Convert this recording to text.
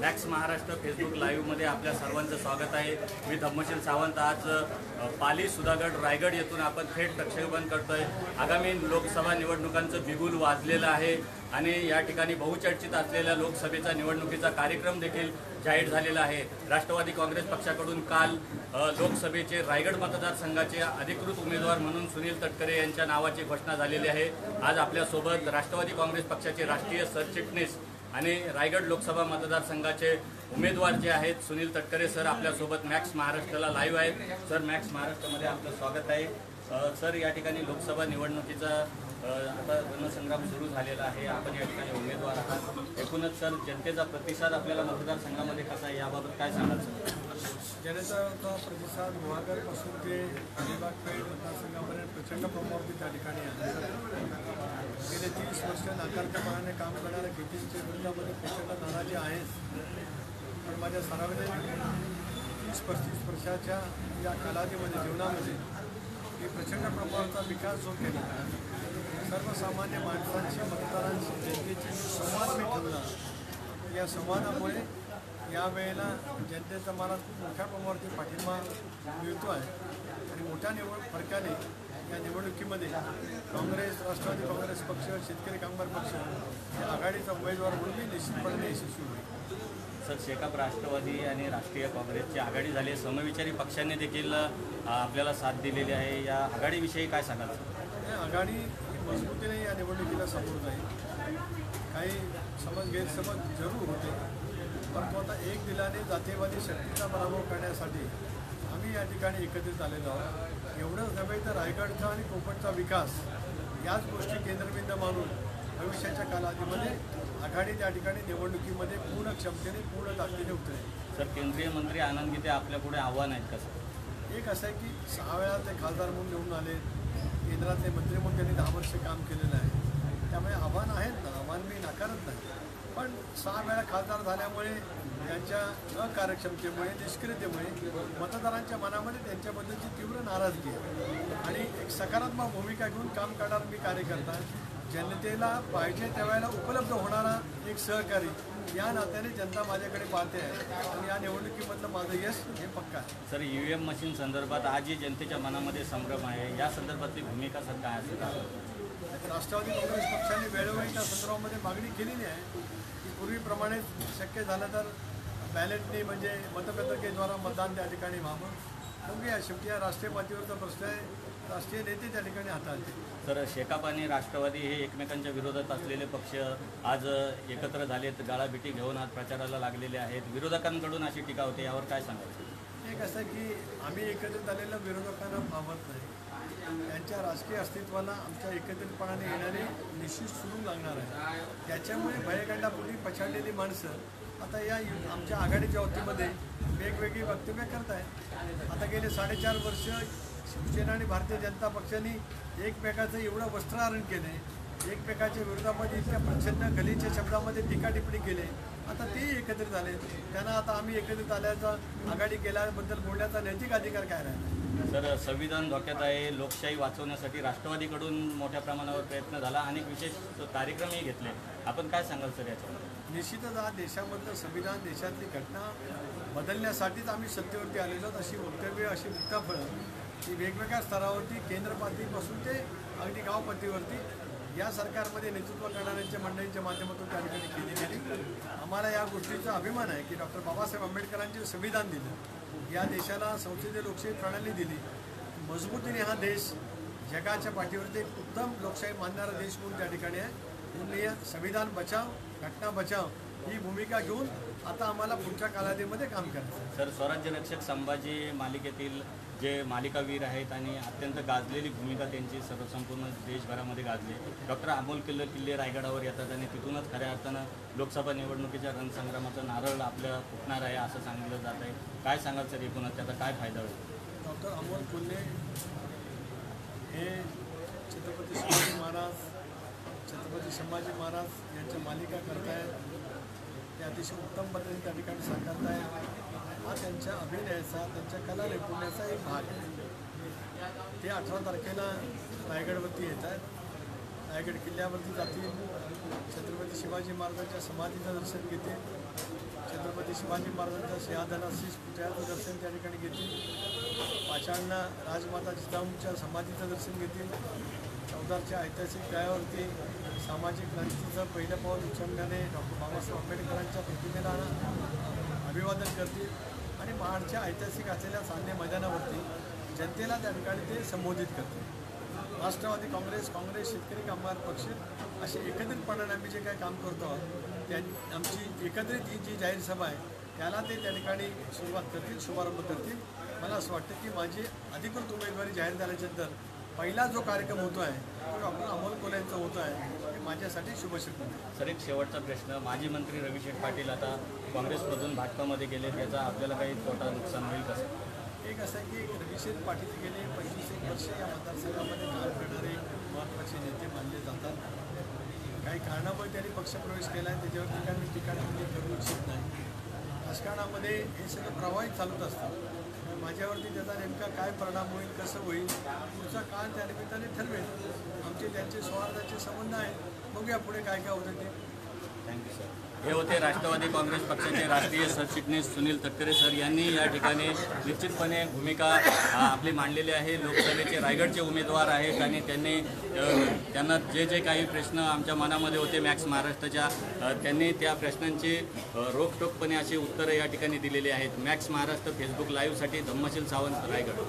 Max Maharashtra Facebook लाईव्हमध्ये आपल्या सर्वांचं स्वागत आहे. मी धम्मशील सावंत. आज पाली सुधागड रायगड येथून आपण थेट प्रक्षेपण करतोय. आगामी लोकसभा निवडणुकांचं बिगुल वाजलेलं आहे आणि या ठिकाणी बहुचर्चित असलेल्या लोकसभेचा निवडणुकीचा कार्यक्रम देखील जाहीर झालेला आहे. राष्ट्रवादी काँग्रेस पक्षाकडून काल लोकसभेचे रायगड मतदारसंघाचे अधिकृत उमेदवार म्हणून सुनील तटकरे यांच्या नावाची घोषणा झालेली आहे. आज आपल्यासोबत राष्ट्रवादी काँग्रेस पक्षाचे राष्ट्रीय सरचिटणीस आणि रायगड लोकसभा मतदारसंघाचे उमेदवार जे आहेत सुनील तटकरे सर आपल्यासोबत मॅक्स महाराष्ट्राला लाईव्ह आहेत. सर मॅक्स महाराष्ट्रामध्ये आपलं स्वागत आहे. सर या ठिकाणी लोकसभा निवडणुकीचा आता रणसंग्राम सुरू झालेला आहे. आपण या ठिकाणी उमेदवार आहात. एकूणच सर जनतेचा प्रतिसाद आपल्याला मतदारसंघामध्ये कसा आहे? याबाबत काय सांगाल सर? जनतेचा प्रतिसाद गुहागरपासून ते अलिबाग पेठ प्रचंड प्रमाणावरती त्या ठिकाणी आहे. गेले तीस वर्ष नाकारकपणाने काम करणाऱ्या ब्रिटिशच्या विरोधामध्ये प्रचंड नाराजी आहेच पण माझ्या सार्वजनिक तीस पस्तीस वर्षाच्या या कालावधीमध्ये जीवनामध्ये मी प्रचंड प्रमाणाचा विकास जो केला सर्वसामान्य माणसांशी मतदारांशी जनतेची संवाद मी ठेवला या संवादामुळे यावेळेला जनतेचा मला खूप मोठ्या प्रमाणावरती पाठिंबा मिळतो आहे आणि मोठ्या निवड फरकाने या निवडणुकीमध्ये काँग्रेस राष्ट्रवादी काँग्रेस पक्ष शेतकरी कामगार पक्ष या आघाडीचा उमेदवार म्हणून मी निश्चितपणे यशस्वी होईल. सर शेकाप राष्ट्रवादी आणि राष्ट्रीय काँग्रेसची आघाडी झाली समविचारी पक्षांनी देखील आपल्याला साथ दिलेली आहे. या आघाडीविषयी काय सांगाल? सर आघाडी मजबूतीने या निवडणुकीला समोर जाईल. काही समज गैरसमज जरूर होते परंतु आता एक दिलाने जातीयवादी शक्तीचा पराभव करण्यासाठी आम्ही या ठिकाणी एकत्रित आलेलो आहोत. एवढंच नव्हे तर रायगडचा आणि कोकणचा विकास याच गोष्टी केंद्रबिंद मानून भविष्याच्या कालावधीमध्ये आघाडी त्या ठिकाणी निवडणुकीमध्ये पूर्ण क्षमतेने पूर्ण ताकदीने उतरेल. सर केंद्रीय मंत्री आनंद गीते आपल्या पुढे आव्हान आहेत का सर? एक असं आहे की सहा वेळा ते खासदार म्हणून निवडून आले केंद्रातले मंत्री म्हणून त्यांनी दहा वर्ष काम केलेलं आहे. त्यामुळे आव्हान आहेत ना आव्हान मी नाकारत नाही. पण सहा वेळा खासदार झाल्यामुळे त्यांच्या अकार्यक्षमतेमुळे निष्क्रियतेमुळे मतदारांच्या मनामध्ये त्यांच्याबद्दलची तीव्र नाराजगी आहे. आणि एक सकारात्मक भूमिका घेऊन काम करणारा मी कार्यकर्ता जनतेला पाहिजे त्यावेळेला उपलब्ध होणारा एक सहकारी या नात्याने जनता माझ्याकडे पाहते आहे. आणि या निवडणुकीमधलं माझं यश हे पक्का आहे. Sir E V M machine संदर्भात आजही जनतेच्या मनामध्ये संभ्रम आहे. या संदर्भातली भूमिका सर काय असेल? राष्ट्रवादी काँग्रेस पक्षाने वेळोवेळी त्या संदर्भामध्ये मागणी केलेली आहे की पूर्वीप्रमाणे शक्य झालं तर बॅलेटने म्हणजे मतपत्रिकेद्वारा मतदान त्या ठिकाणी व्हावं. शेवटी हा राष्ट्रीय पातळीवरचा प्रश्न आहे. राष्ट्रीय नेते त्या ठिकाणी हाताळतील तर शेकाप आणि राष्ट्रवादी हे एकमेकांच्या विरोधात असलेले पक्ष आज एकत्र झालेत गाळाभिटी घेऊन आज प्रचाराला लागलेले आहेत. विरोधकांकडून अशी टीका होते यावर काय सांगायचं एक असं की आम्ही एकत्रित आलेल्या विरोधकांना पावत नाही. त्यांच्या राजकीय अस्तित्वाला आमच्या एकत्रितपणाने येणारे निश्चित सुरू लागणार आहे. त्याच्यामुळे भयगंडापोटी पछाडलेली माणसं आता या यु- आमच्या आघाडीच्या वतीमध्ये वेगवेगळी वक्तव्य करत आहेत आता गेले साडेचार वर्ष शिवसेना आणि भारतीय जनता पक्षांनी एकमेकाचं एवढं वस्त्रहरण केले एकमेकाच्या विरोधामध्ये इतक्या प्रचंड गलीच्या शब्दामध्ये टीका टिप्पणी केले. आता तेही एकत्रित झाले. त्यांना आता आम्ही एकत्रित आल्याचा आघाडी केल्याबद्दल बोलण्याचा नैतिक अधिकार काय राहिला? सर संविधान धोक्यात आहे. लोकशाही वाचवण्यासाठी राष्ट्रवादीकडून मोठ्या प्रमाणावर प्रयत्न झाला अनेक विशेष कार्यक्रमही घेतले. आपण काय सांगाल सर याच्यावर? निश्चितच हा देशामधलं संविधान देशातली घटना बदलण्यासाठीच आम्ही सत्तेवरती आलेलो आहोत. अशी वक्तव्य अशी मुक्ताफळं ही वेगवेगळ्या स्तरावरती केंद्र पातळीपासून ते अगदी गाव पातळीवरती या सरकारमध्ये नेतृत्व करणाऱ्यांच्या मंडळींच्या माध्यमातून त्या ठिकाणी केली गेली. आम्हाला या गोष्टीचा अभिमान आहे की डॉक्टर बाबासाहेब आंबेडकरांचे संविधान दिलं या देशाला संसदीय लोकशाही प्रणाली दिली. मजबूतीने हा देश जगाच्या पाठीवरती एक उत्तम लोकशाही मानणारा देश म्हणून त्या ठिकाणी आहे. म्हणून संविधान बचाव घटना बचाव ही भूमिका घेऊन आता आम्हाला पुढच्या कालावधीमध्ये काम करायचं. सर स्वराज्य रक्षक संभाजी मालिकेतील जे मालिकावीर आहेत आणि अत्यंत गाजलेली भूमिका त्यांची सर्व संपूर्ण देशभरामध्ये गाजली. डॉक्टर अमोल किल्ले किल्ले रायगडावर येतात आणि तिथूनच खऱ्या अर्थानं लोकसभा निवडणुकीच्या रणसंग्रामाचं नारळ आपलं फुटणार आहे असं सांगितलं जात आहे. काय सांगाल सर एकूणच? त्याचा काय फायदा होईल? डॉक्टर अमोल कोल्हे हे छत्रपती शिवाजी महाराज छत्रपती संभाजी महाराज यांच्या मालिका करतायत. अतिशय उत्तम पद्धतीने त्या ठिकाणी साकारतायत हा त्यांच्या अभिनयाचा त्यांच्या कला नैपुण्याचा एक भाग आहे. ते अठरा तारखेला रायगडवरती येत आहेत. रायगड किल्ल्यावरती जातील. छत्रपती शिवाजी महाराजांच्या समाधीचं दर्शन घेतील. छत्रपती शिवाजी महाराजांच्या सिंहादना शीश पुतळ्याचं दर्शन त्या ठिकाणी घेतील. पाषाणला राजमाता जिजाऊंच्या समाधीचं दर्शन घेतील. चौदारच्या ऐतिहासिक काळावरती सामाजिक क्रांतीचं पहिलं पाऊल उचलल्याने डॉक्टर बाबासाहेब आंबेडकरांच्या प्रतिमेला अभिवादन करतील. आणि महाडच्या ऐतिहासिक असलेल्या सान्य मैदानावरती जनतेला त्या ठिकाणी ते संबोधित करतील. राष्ट्रवादी काँग्रेस काँग्रेस शेतकरी कामगार पक्ष असे एकत्रितपणाने आम्ही जे काही काम करतो आहोत त्या आमची एकत्रित ही जी जाहीर सभा आहे त्याला ते त्या ठिकाणी सुरुवात करतील शुभारंभ करतील. मला असं वाटतं की माझी अधिकृत उमेदवारी जाहीर झाल्याच्यानंतर पहिला जो कार्यक्रम होतो आहे तो डॉक्टर अमोल कोल्यांचा होतो आहे हे माझ्यासाठी शुभशक्ती सर एक शेवटचा प्रश्न. माजी मंत्री रविशेठ पाटील आता काँग्रेसमधून भाजपामध्ये गेले. त्याचा आपल्याला काही तोटा नुकसान होईल कसं एक असं आहे की रविशेठ पाटील गेले पंचवीस एक वर्ष या मतदारसंघामध्ये काम करणारे महत्त्वाचे नेते मानले जातात. काही कारणामुळे त्यांनी पक्षप्रवेश केला आहे त्याच्यावरती मी ठिकाणी म्हणजे करू इच्छित नाही. राजकारणामध्ये हे सगळं प्रवाहित चालूच असतं. माझ्यावरती त्याचा नेमका काय परिणाम होईल कसं होईल पुढचा काळ त्यानिमित्ताने ठरवेल. आमचे त्यांचे सौहार्दाचे संबंध आहेत बघूया पुढे काय काय होतं ते. थँक्यू सर हे होते राष्ट्रवादी काँग्रेस पक्षाचे राष्ट्रीय सरचिटणीस सुनील तटकरे सर यांनी या ठिकाणी निश्चितपणे भूमिका आपली मांडलेली आहे. लोकसभेचे रायगडचे उमेदवार आहेत आणि त्यांनी त्यांना जे जे काही प्रश्न आमच्या मनामध्ये होते मॅक्स महाराष्ट्राच्या त्यांनी त्या प्रश्नांची रोखटोकपणे अशी उत्तरं या ठिकाणी दिलेली आहेत. मॅक्स महाराष्ट्र फेसबुक लाईव्हसाठी धम्मशील सावंत रायगड.